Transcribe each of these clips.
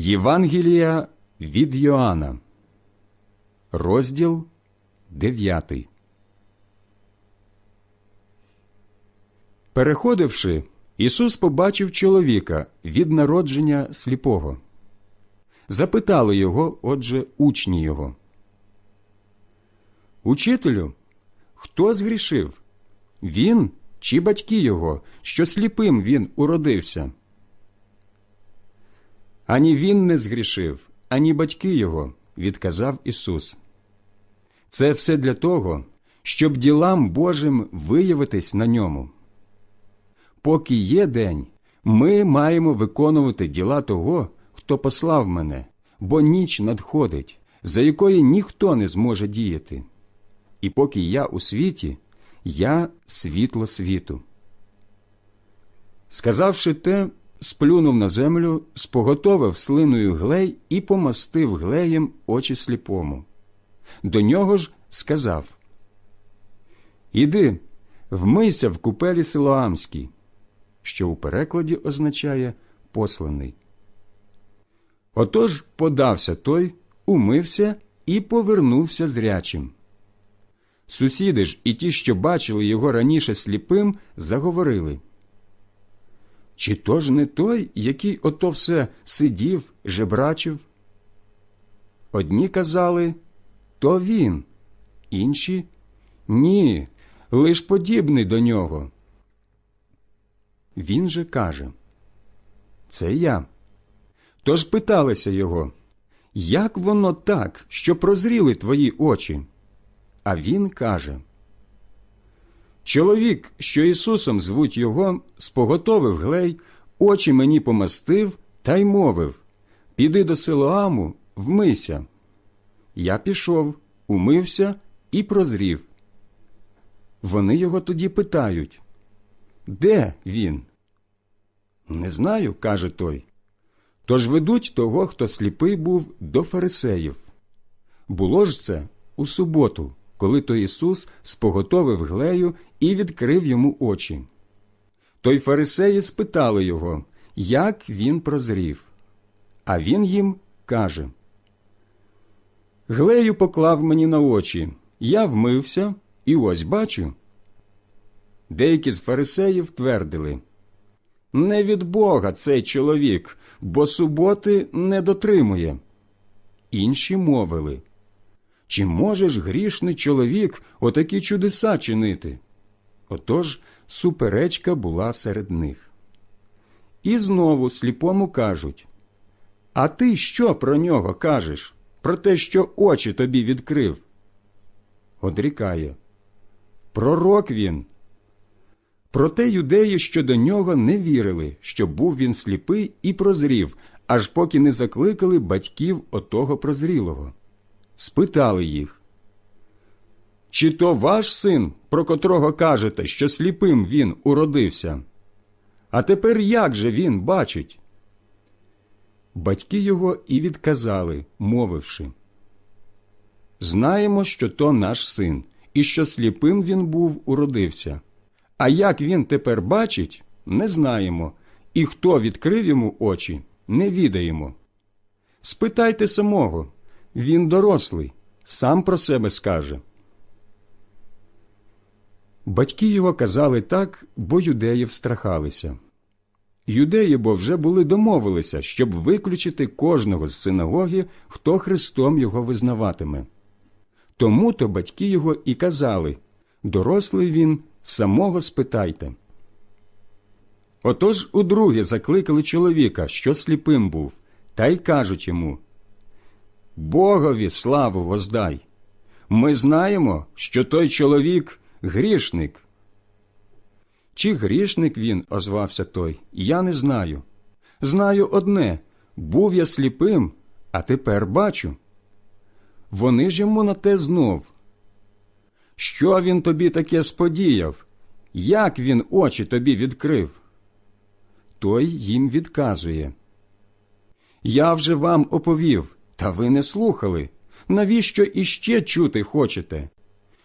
Євангелія від Йоанна, розділ 9. Переходивши, Ісус побачив чоловіка від народження сліпого. Запитали його, отже, учні його. Учителю, хто згрішив? Він чи батьки його, що сліпим він уродився? Ані він не згрішив, ані батьки його, відказав Ісус. Це все для того, щоб ділам Божим виявитись на ньому. Поки є день, ми маємо виконувати діла того, хто послав мене, бо ніч надходить, за якої ніхто не зможе діяти. І поки я у світі, я світло світу. Сказавши те, сплюнув на землю, споготовив слиною глей і помастив глеєм очі сліпому. До нього ж сказав Іди, вмийся в купелі Силоамській, що у перекладі означає посланий. Отож подався той, умився і повернувся зрячим. Сусіди ж і ті, що бачили його раніше сліпим, заговорили. Чи то ж не той, який ото все сидів, жебрачив? Одні казали то він, інші ні, лиш подібний до нього. Він же каже Це я. Тож питалися його, як воно так, що прозріли твої очі? А він каже Чоловік, що Ісусом звуть його, споготовив глей, очі мені помастив та й мовив Піди до Силоаму, вмийся. Я пішов, умився і прозрів. Вони його тоді питають Де він? Не знаю, каже той. Тож ведуть того, хто сліпий був до фарисеїв. Було ж це у суботу, коли то Ісус споготовив глею і відкрив йому очі. Той фарисеї спитали його, як він прозрів. А він їм каже Глею поклав мені на очі, я вмився і ось бачу. Деякі з фарисеїв твердили Не від Бога цей чоловік, бо суботи не дотримує. Інші мовили Чи можеш грішний чоловік отакі чудеса чинити? Отож суперечка була серед них. І знову сліпому кажуть А ти що про нього кажеш? Про те, що очі тобі відкрив? Одрікає Пророк він. Проте юдеї щодо нього не вірили, що був він сліпий і прозрів, аж поки не закликали батьків отого прозрілого. Спитали їх Чи то ваш син, про котрого кажете, що сліпим він уродився? А тепер як же він бачить? Батьки його і відказали, мовивши Знаємо, що то наш син, і що сліпим він був уродився. А як він тепер бачить, не знаємо, і хто відкрив йому очі, не відаємо. Спитайте самого він дорослий, сам про себе скаже. Батьки його казали так, бо юдеї встрахалися. Юдеї бо вже були домовилися, щоб виключити кожного з синагоги, хто Христом його визнаватиме. Тому то батьки його і казали дорослий він, самого спитайте. Отож удруге закликали чоловіка, що сліпим був, та й кажуть йому Богові славу воздай. Ми знаємо, що той чоловік грішник. Чи грішник він, озвався той, я не знаю. Знаю одне був я сліпим, а тепер бачу. Вони ж йому на те знов. Що він тобі таке сподіяв? Як він очі тобі відкрив? Той їм відказує. Я вже вам оповів, та ви не слухали. Навіщо іще чути хочете?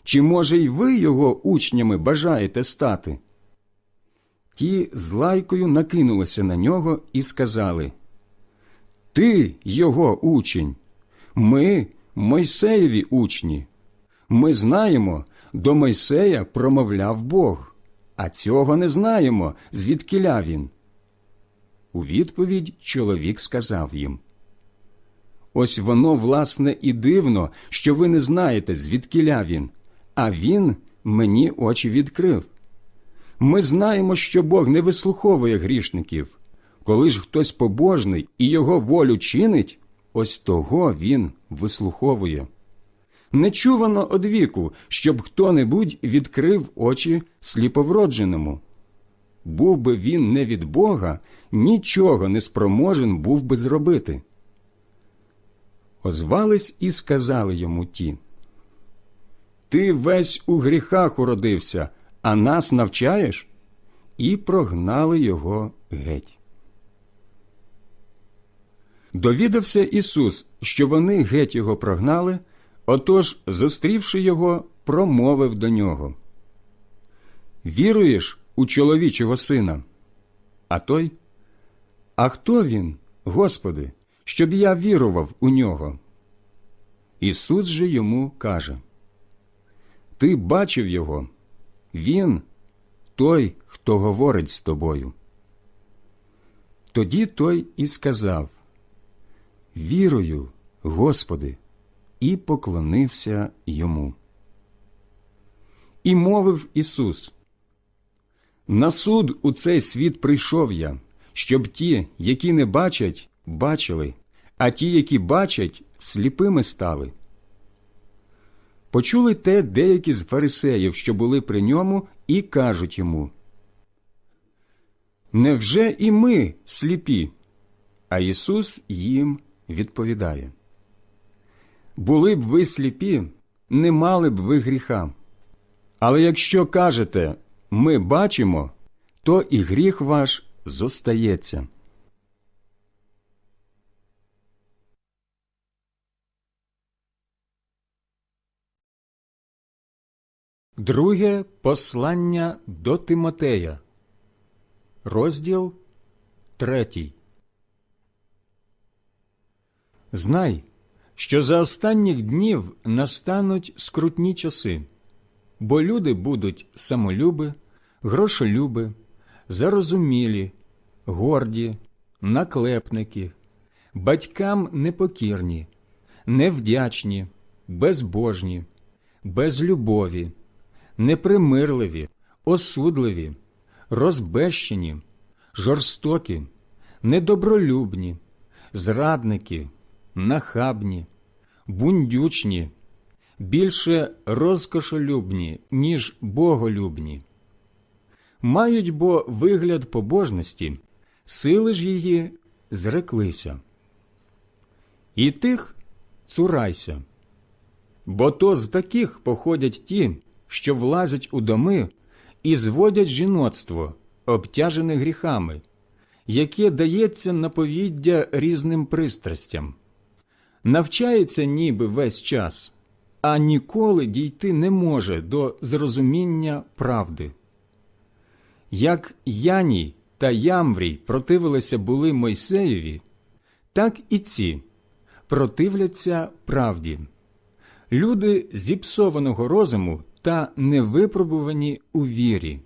Чи, може, й ви його учнями бажаєте стати? Ті з лайкою накинулися на нього і сказали Ти його учень, ми Мойсеєві учні. Ми знаємо, до Мойсея промовляв Бог, а цього не знаємо, звідкиля він. У відповідь чоловік сказав їм Ось воно, власне, і дивно, що ви не знаєте, звідкиля він, а він мені очі відкрив. Ми знаємо, що Бог не вислуховує грішників. Коли ж хтось побожний і його волю чинить, ось того він вислуховує. Не чувано одвіку, щоб хто-небудь відкрив очі сліповродженому. Був би він не від Бога, нічого не спроможен був би зробити. Озвались і сказали йому ті. Ти весь у гріхах уродився, а нас навчаєш? І прогнали його геть. Довідався Ісус, що вони геть його прогнали, отож, зустрівши його, промовив до нього. Віруєш у чоловічого сина? А той? А хто він, Господи, щоб я вірував у нього? Ісус же йому каже Ти бачив його, він той, хто говорить з тобою. Тоді той і сказав Вірую, Господи, і поклонився йому. І мовив Ісус На суд у цей світ прийшов я, щоб ті, які не бачать, бачили, а ті, які бачать, сліпими стали. Почули те деякі з фарисеїв, що були при ньому, і кажуть йому Невже і ми сліпі? А Ісус їм відповідає Були б ви сліпі, не мали б ви гріха. Але якщо кажете ми бачимо, то і гріх ваш зостається. Друге послання до Тимотея, розділ третій. Знай, що за останніх днів настануть скрутні часи, бо люди будуть самолюби, грошолюби, зарозумілі, горді, наклепники, батькам непокірні, невдячні, безбожні, безлюбові, непримирливі, осудливі, розбещені, жорстокі, недобролюбні, зрадники нахабні, бундючні, більше розкошолюбні, ніж боголюбні. Мають бо вигляд побожності, сили ж її зреклися. І тих цурайся, бо то з таких походять ті, що влазять у доми і зводять жіноцтво, обтяжене гріхами, яке дається на повіддя різним пристрастям навчається ніби весь час, а ніколи дійти не може до зрозуміння правди. Як Яній та Ямврій противилися були Мойсеєві, так і ці противляться правді. Люди зіпсованого розуму та невипробувані у вірі.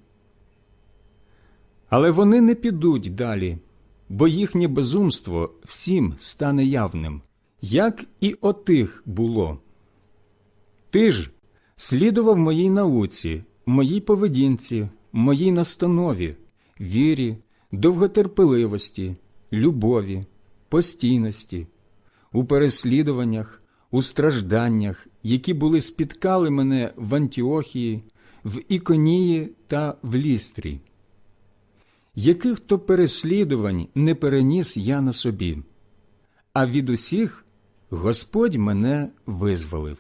Але вони не підуть далі, бо їхнє безумство всім стане явним як і отих було. Ти ж слідував моїй науці, моїй поведінці, моїй настанові, вірі, довготерпеливості, любові, постійності, у переслідуваннях, у стражданнях, які були спіткали мене в Антіохії, в Іконії та в Лістрі. Яких то переслідувань не переніс я на собі, а від усіх Господь мене визволив.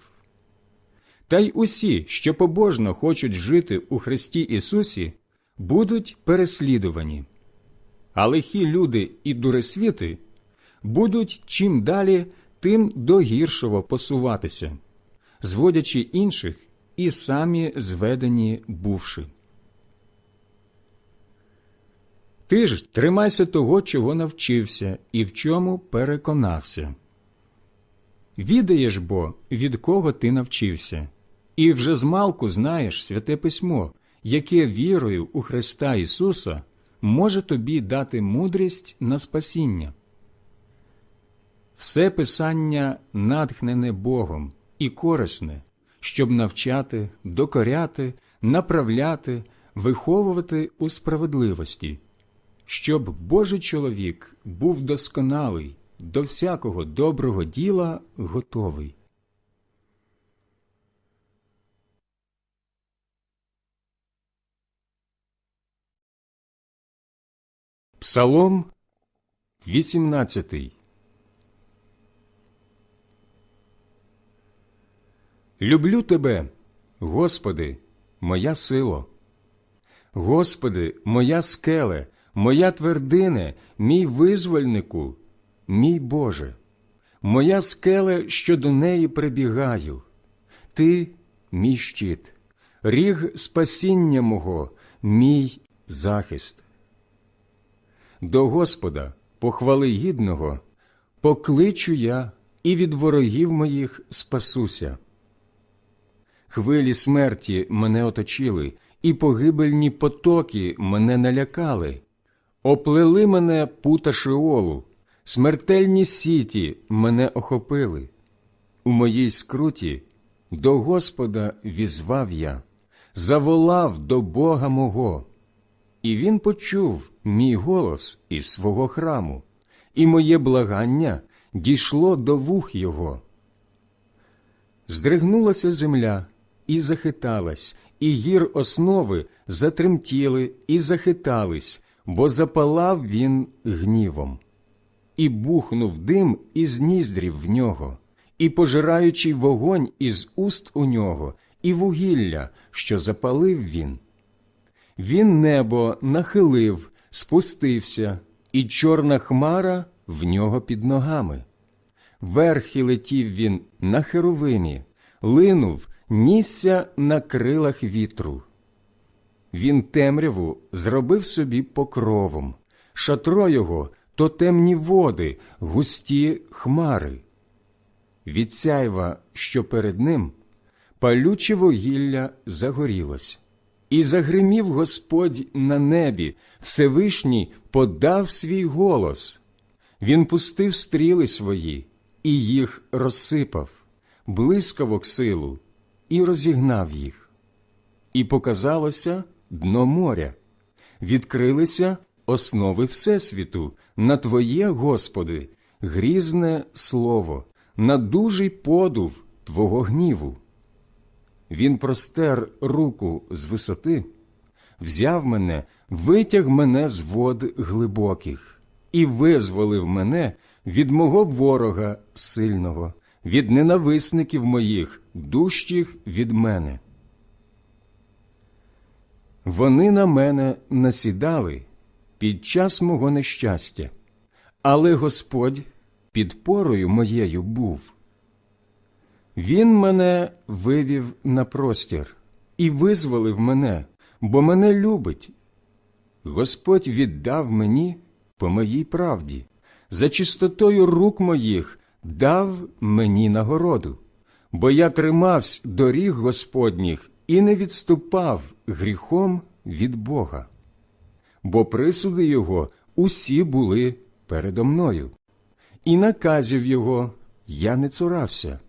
Та й усі, що побожно хочуть жити у Христі Ісусі, будуть переслідувані, а лихі люди і дуресвіти будуть чим далі, тим до гіршого посуватися, зводячи інших і самі зведені бувши. Ти ж тримайся того, чого навчився, і в чому переконався. Відаєш бо, від кого ти навчився, і вже змалку знаєш святе письмо, яке вірою у Христа Ісуса може тобі дати мудрість на спасіння. Все писання натхнене Богом і корисне, щоб навчати, докоряти, направляти, виховувати у справедливості, щоб Божий чоловік був досконалий, до всякого доброго діла готовий. Псалом 18 Люблю Тебе, Господи, моя сила. Господи, моя скеле, моя твердине, мій визвольнику, мій Боже, моя скеле, що до неї прибігаю. Ти мій щит, ріг спасіння мого, мій захист. До Господа, похвали гідного, покличу я і від ворогів моїх спасуся. Хвилі смерті мене оточили, і погибельні потоки мене налякали, оплели мене пута Шеолу, смертельні сіті мене охопили. У моїй скруті до Господа візвав я, заволав до Бога мого, і він почув мій голос із свого храму, і моє благання дійшло до вух його. Здригнулася земля і захиталась, і гір основи затремтіли і захитались, бо запалав він гнівом. І бухнув дим із ніздрів в нього, і пожираючий вогонь із уст у нього, і вугілля, що запалив він. Він небо нахилив, спустився, і чорна хмара в нього під ногами. Верхи летів він на херовимі, линув, нісся на крилах вітру. Він темряву зробив собі покровом, шатро його то темні води, густі хмари. Від сяйва, що перед ним, палюче вугілля загорілось. І загримів Господь на небі, Всевишній подав свій голос. Він пустив стріли свої і їх розсипав, блискавок силу, і розігнав їх. І показалося дно моря, відкрилися основи Всесвіту на Твоє, Господи, грізне слово, на дужий подув Твого гніву. Він простер руку з висоти, взяв мене, витяг мене з вод глибоких і визволив мене від мого ворога сильного, від ненависників моїх, дужчих від мене. Вони на мене насідали під час мого нещастя, але Господь підпорою моєю був. Він мене вивів на простір і визволив мене, бо мене любить. Господь віддав мені по моїй правді, за чистотою рук моїх дав мені нагороду, бо я тримався доріг Господніх і не відступав гріхом від Бога. Бо присуди Його усі були передо мною, і наказів Його я не цурався.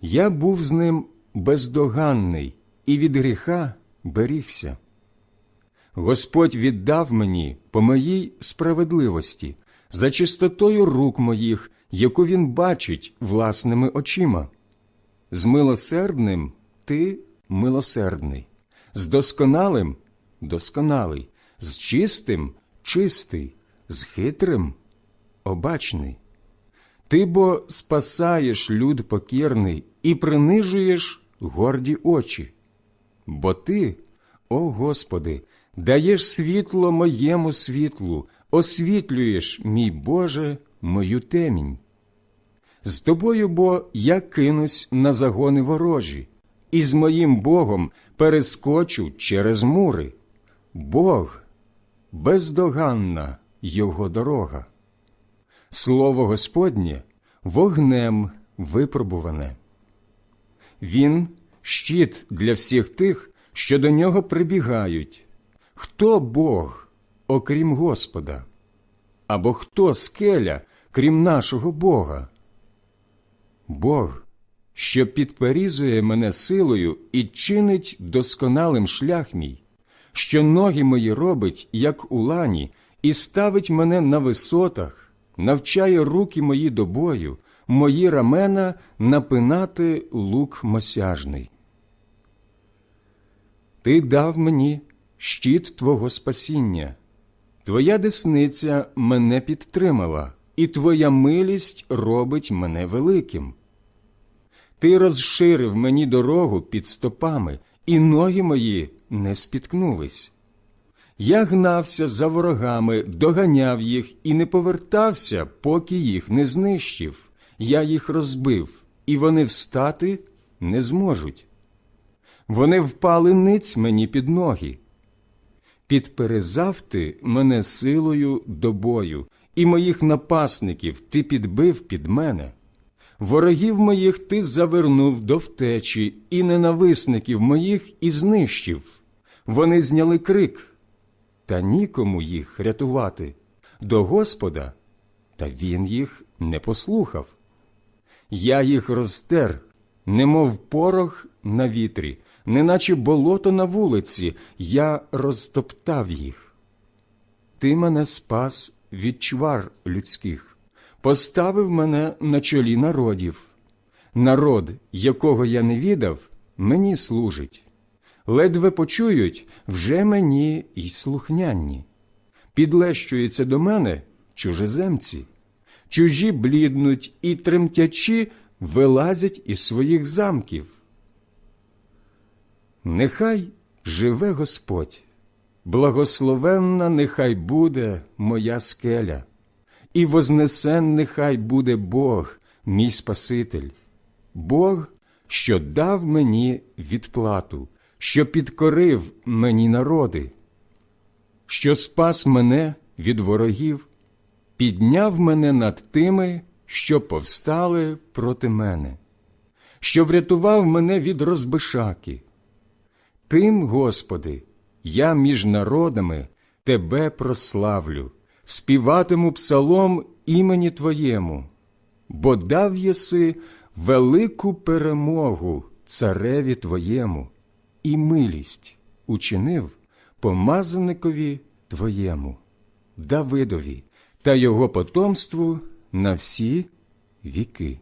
Я був з ним бездоганний і від гріха берігся. Господь віддав мені по моїй справедливості, за чистотою рук моїх, яку він бачить власними очима. З милосердним ти милосердний, з досконалим досконалий, з чистим чистий, з хитрим обачний. Ти бо спасаєш люд покірний і принижуєш горді очі. Бо ти, о Господи, даєш світло моєму світлу, освітлюєш, мій Боже, мою темінь. З тобою бо я кинусь на загони ворожі, і з моїм Богом перескочу через мури. Бог бездоганна його дорога. Слово Господнє вогнем випробуване. Він щит для всіх тих, що до нього прибігають. Хто Бог, окрім Господа? Або хто скеля, крім нашого Бога? Бог, що підперізує мене силою і чинить досконалим шлях мій, що ноги мої робить, як у лані, і ставить мене на висотах, навчає руки мої до бою, мої рамена напинати лук мосяжний. Ти дав мені щит Твого спасіння, Твоя десниця мене підтримала, і Твоя милість робить мене великим. Ти розширив мені дорогу під стопами, і ноги мої не спіткнулись. Я гнався за ворогами, доганяв їх і не повертався, поки їх не знищив. Я їх розбив, і вони встати не зможуть. Вони впали ниць мені під ноги. Підперезав ти мене силою до бою, і моїх напасників ти підбив під мене. Ворогів моїх ти завернув до втечі, і ненависників моїх і знищив. Вони зняли крик, та нікому їх рятувати до Господа, та він їх не послухав. Я їх розтер, немов порох на вітрі, неначе болото на вулиці, я розтоптав їх. Ти мене спас від чвар людських, поставив мене на чолі народів. Народ, якого я не відав, мені служить. Ледве почують вже мені й слухнянні. Підлещуються до мене чужеземці, чужі бліднуть і тремтячі вилазять із своїх замків. Нехай живе Господь, благословенна нехай буде моя скеля, і вознесен нехай буде Бог, мій Спаситель, Бог, що дав мені відплату, що підкорив мені народи, що спас мене від ворогів, підняв мене над тими, що повстали проти мене, що врятував мене від розбишаки. Тим, Господи, я між народами Тебе прославлю, співатиму псалом імені Твоєму, бо дав єси велику перемогу цареві Твоєму. І милість учинив помазаникові Твоєму, Давидові та його потомству на всі віки.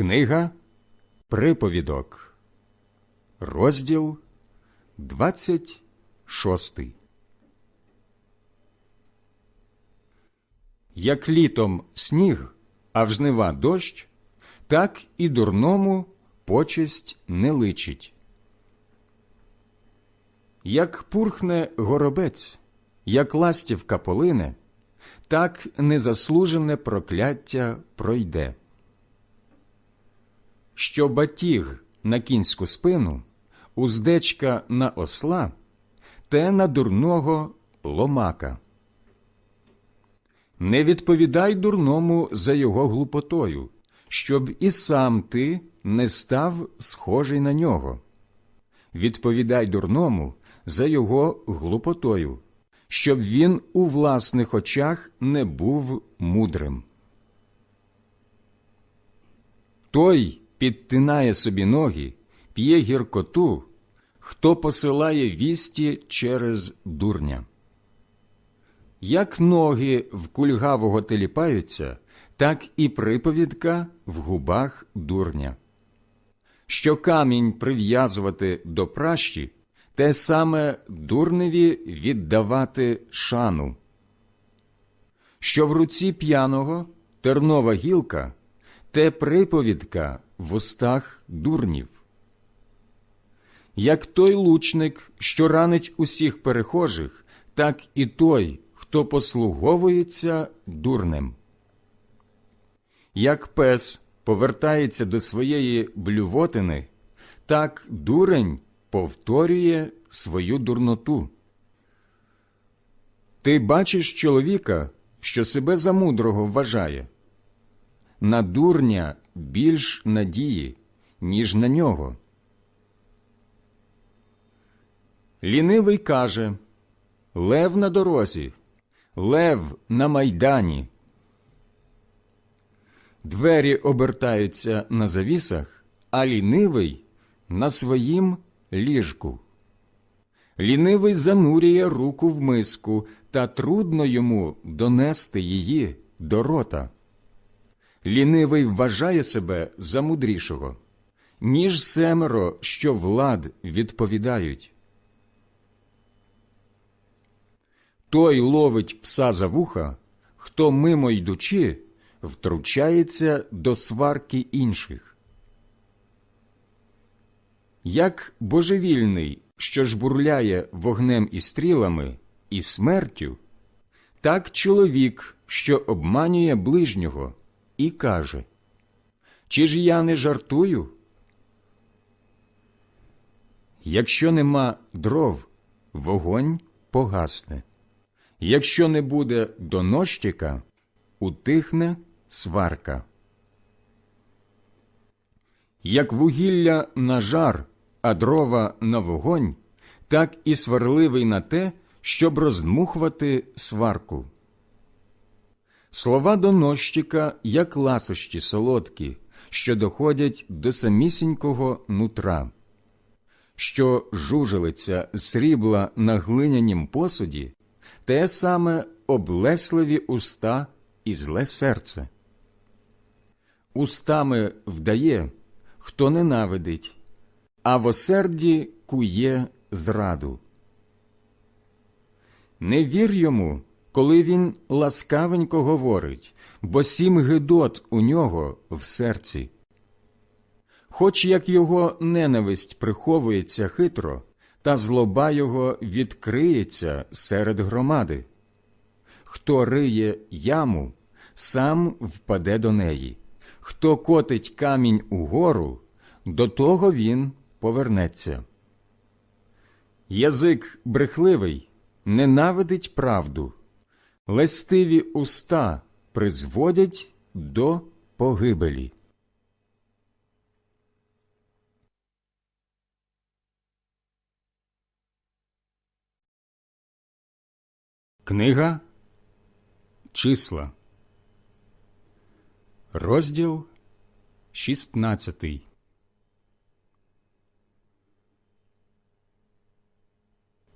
Книга Приповідок, розділ 26 Як літом сніг, а в жнива дощ, так і дурному почесть не личить. Як пурхне горобець, як ластівка полине, так незаслужене прокляття пройде що батіг на кінську спину, уздечка на осла, те на дурного ломака. Не відповідай дурному за його глупотою, щоб і сам ти не став схожий на нього. Відповідай дурному за його глупотою, щоб він у власних очах не був мудрим. Той, підтинає собі ноги, п'є гіркоту, хто посилає вісті через дурня. Як ноги в кульгавого теліпаються, так і приповідка в губах дурня. Що камінь прив'язувати до пращі, те саме дурневі віддавати шану. Що в руці п'яного тернова гілка, те приповідка в устах дурнів. Як той лучник, що ранить усіх перехожих, так і той, хто послуговується дурнем. Як пес, повертається до своєї блювотини, так дурень повторює свою дурноту. Ти бачиш чоловіка, що себе за мудрого вважає. На дурня більш надії, ніж на нього. Лінивий каже Лев на дорозі, лев на майдані. Двері обертаються на завісах, а лінивий на своїм ліжку. Лінивий занурює руку в миску, та трудно йому донести її до рота. Лінивий вважає себе за мудрішого, ніж семеро, що влад відповідають. Той ловить пса за вуха, хто мимо йдучи, втручається до сварки інших. Як божевільний, що жбурляє вогнем і стрілами і смертю, так чоловік, що обманює ближнього, і каже Чи ж я не жартую? Якщо нема дров, вогонь погасне. Якщо не буде донощика, утихне сварка. Як вугілля на жар, а дрова на вогонь, так і сварливий на те, щоб роздмухувати сварку. Слова донощика, як ласощі солодкі, що доходять до самісінького нутра, що жужелиця срібла на глинянім посуді, те саме облесливі уста і зле серце. Устами вдає, хто ненавидить, а в осерді кує зраду. Не вір йому, коли він ласкавенько говорить, бо сім гидот у нього в серці. Хоч як його ненависть приховується хитро, та злоба його відкриється серед громади. Хто риє яму, сам впаде до неї, хто котить камінь угору, до того він повернеться. Язик брехливий ненавидить правду, лестиві уста призводять до погибелі. Книга Числа, розділ 16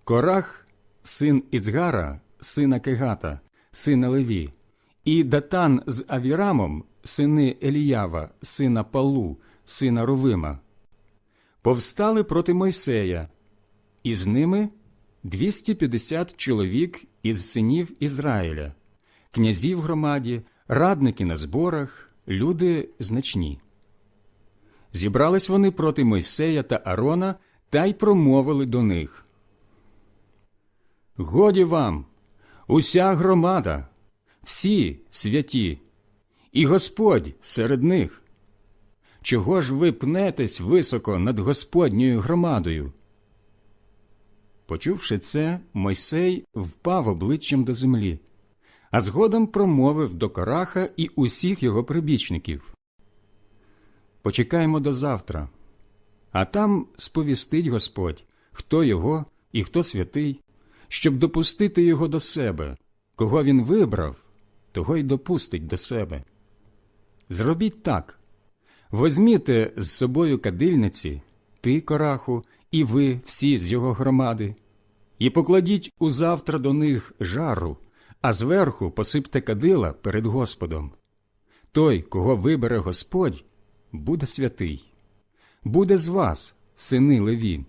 Корах, син Іцгара, сина Кегата, сина Леві, і Датан з Авірамом, сини Еліява, сина Палу, сина Рувима, повстали проти Мойсея, і з ними 250 чоловік із синів Ізраїля, князі в громаді, радники на зборах, люди значні. Зібрались вони проти Мойсея та Арона та й промовили до них. Годі вам, уся громада, всі святі, і Господь серед них. Чого ж ви пнетесь високо над Господньою громадою? Почувши це, Мойсей впав обличчям до землі, а згодом промовив до Кораха і усіх його прибічників. Почекаємо до завтра, а там сповістить Господь, хто його і хто святий, щоб допустити його до себе, кого він вибрав, того й допустить до себе. Зробіть так возьміте з собою кадильниці, ти, кораху, і ви всі з його громади, і покладіть узавтра до них жару, а зверху посипте кадила перед Господом. Той, кого вибере Господь, буде святий, буде з вас, сини Леві.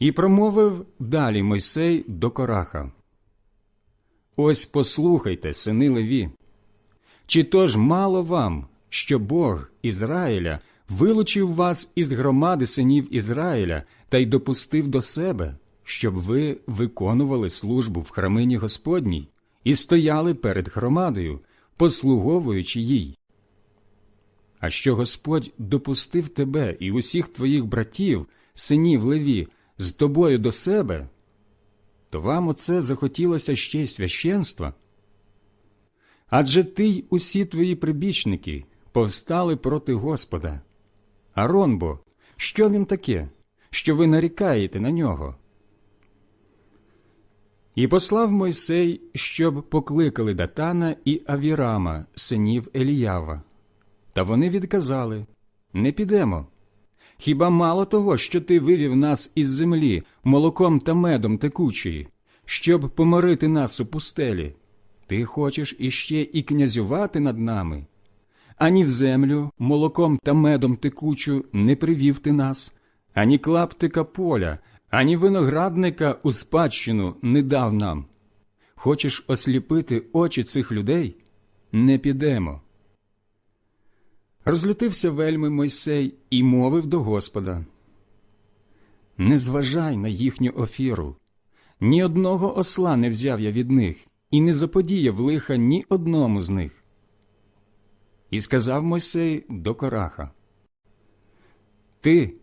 І промовив далі Мойсей до Кораха. Ось послухайте, сини Леві. Чи то ж мало вам, що Бог Ізраїля вилучив вас із громади синів Ізраїля та й допустив до себе, щоб ви виконували службу в храмині Господній і стояли перед громадою, послуговуючи їй, а що Господь допустив тебе і усіх твоїх братів, синів Леві, з тобою до себе, то вам оце захотілося ще й священства? Адже ти й усі твої прибічники повстали проти Господа. Арон бо, що він таке, що ви нарікаєте на нього? І послав Мойсей, щоб покликали Датана і Авірама, синів Еліява. Та вони відказали Не підемо. Хіба мало того, що ти вивів нас із землі молоком та медом текучої, щоб помирити нас у пустелі? Ти хочеш іще і князювати над нами? Ані в землю молоком та медом текучу не привів ти нас, ані клаптика поля, ані виноградника у спадщину не дав нам. Хочеш осліпити очі цих людей? Не підемо. Розлютився вельми Мойсей і мовив до Господа Не зважай на їхню офіру. Ні одного осла не взяв я від них, і не заподіяв лиха ні одному з них. І сказав Мойсей до Кораха Ти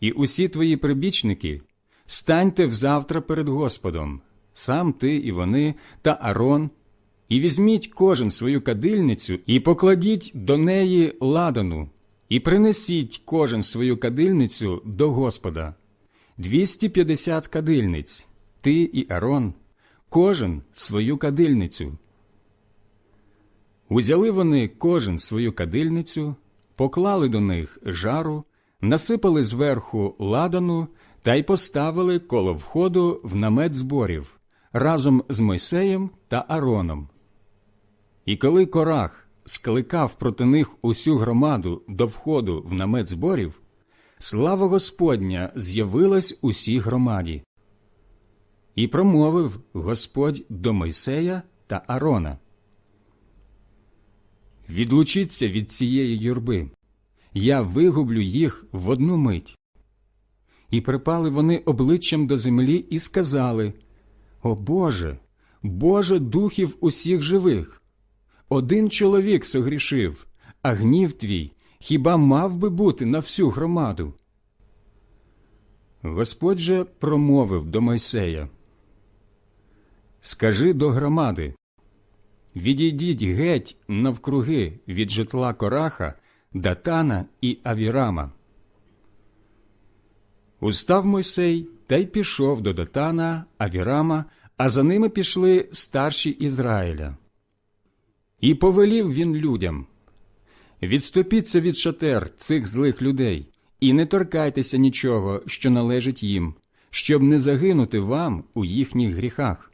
і усі твої прибічники станьте взавтра перед Господом, сам ти і вони та Арон, і візьміть кожен свою кадильницю і покладіть до неї ладану, і принесіть кожен свою кадильницю до Господа. Двісті п'ятдесят кадильниць, ти і Арон, кожен свою кадильницю. Узяли вони кожен свою кадильницю, поклали до них жару, насипали зверху ладану та й поставили коло входу в намет зборів разом з Мойсеєм та Ароном. І коли Корах скликав проти них усю громаду до входу в намет зборів, слава Господня з'явилась усій громаді. І промовив Господь до Мойсея та Арона. Відлучіться від цієї юрби, я вигублю їх в одну мить. І припали вони обличчям до землі і сказали О Боже, Боже духів усіх живих! Один чоловік согрішив, а гнів твій хіба мав би бути на всю громаду? Господь же промовив до Мойсея Скажи до громади Відійдіть геть навкруги від житла Кораха, Датана і Авірама. Устав Мойсей та й пішов до Датана, Авірама, а за ними пішли старші Ізраїля. І повелів він людям Відступіться від шатер цих злих людей, і не торкайтеся нічого, що належить їм, щоб не загинути вам у їхніх гріхах.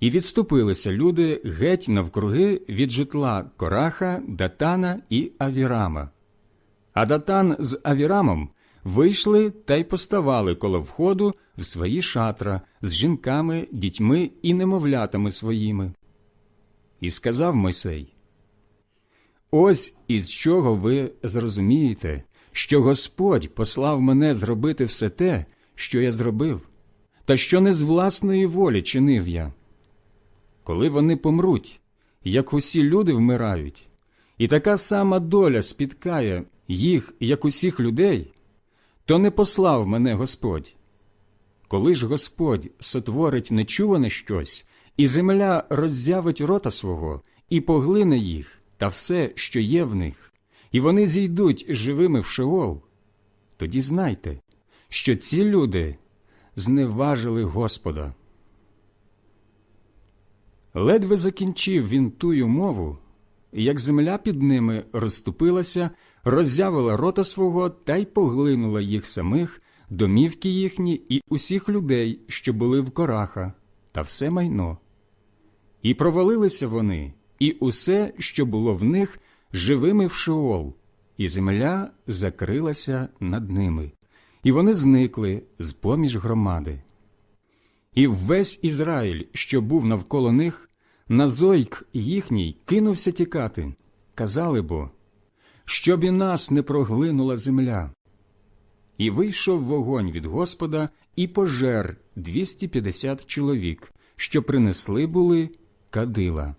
І відступилися люди геть навкруги від житла Кораха, Датана і Авірама. А Датан з Авірамом вийшли та й поставали коло входу в свої шатра з жінками, дітьми і немовлятами своїми. І сказав Мойсей: Ось із чого ви зрозумієте, що Господь послав мене зробити все те, що я зробив, та що не з власної волі чинив я. Коли вони помруть, як усі люди вмирають, і така сама доля спіткає їх, як усіх людей, то не послав мене Господь. Коли ж Господь сотворить нечуване щось, і земля роззявить рота свого, і поглине їх та все, що є в них, і вони зійдуть живими в Шеол, тоді знайте, що ці люди зневажили Господа. Ледве закінчив він тую мову, як земля під ними розступилася, роззявила рота свого та й поглинула їх самих, домівки їхні і усіх людей, що були в кораха, та все майно. І провалилися вони, і усе, що було в них, живими в Шеол, і земля закрилася над ними, і вони зникли з поміж громади. І весь Ізраїль, що був навколо них, на зойк їхній кинувся тікати. Казали бо, щоб і нас не проглинула земля. І вийшов вогонь від Господа і пожер 250 чоловік, що принесли були кадила.